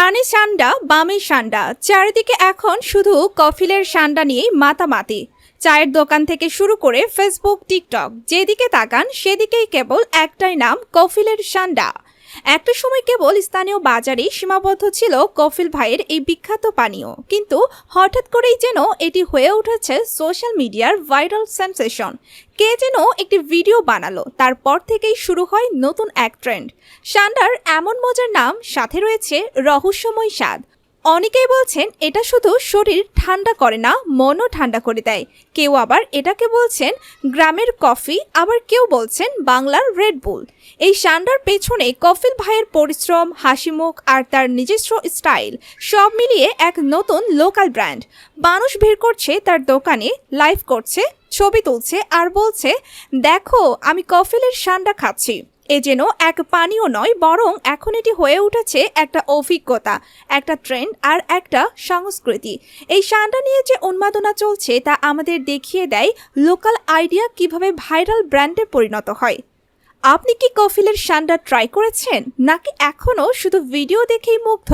ডানে সান্ডা, বামে সান্ডা। চারিদিকে এখন শুধু কফিলের সান্ডা নিয়েই মাতামাতি। চায়ের দোকান থেকে শুরু করে ফেসবুক টিকটক যেদিকে তাকান সেদিকেই কেবল একটাই নাম, কফিলের সান্ডা। একটা সময় কেবল স্থানীয় বাজারে সীমাবদ্ধ ছিল কফিল ভাইয়ের এই বিখ্যাত পানীয়। কিন্তু হঠাৎ করেই যেন এটি হয়ে উঠেছে সোশ্যাল মিডিয়ার ভাইরাল সেন্সেশন। কে যেন একটি ভিডিও বানালো, তারপর থেকেই শুরু হয় নতুন এক ট্রেন্ড। সান্ডার এমন মজার নাম সাথে রয়েছে রহস্যময় স্বাদ। অনেকেই বলছেন এটা শুধু শরীর ঠান্ডা করে না, মনও ঠান্ডা করে দেয়। কেউ আবার এটাকে বলছেন গ্রামের কফি, আবার কেউ বলছেন বাংলার রেড বুল এই সান্ডার পেছনে কফিল ভাইয়ের পরিশ্রম, হাসিমুখ আর তার নিজস্ব স্টাইল, সব মিলিয়ে এক নতুন লোকাল ব্র্যান্ড। মানুষ ভিড় করছে তার দোকানে, লাইভ করছে, ছবি তুলছে আর বলছে, দেখো, আমি কফিলের সান্ডা খাচ্ছি। এ যেন এক পানীয় নয়, বরং এখন এটি হয়ে উঠেছে একটা অভিজ্ঞতা, একটা ট্রেন্ড আর একটা সংস্কৃতি। এই সান্ডা নিয়ে যে উন্মাদনা চলছে তা আমাদের দেখিয়ে দেয় লোকাল আইডিয়া কীভাবে ভাইরাল ব্র্যান্ডে পরিণত হয়। আপনি কি কফিলের সান্ডা ট্রাই করেছেন, নাকি এখনও শুধু ভিডিও দেখেই মুগ্ধ?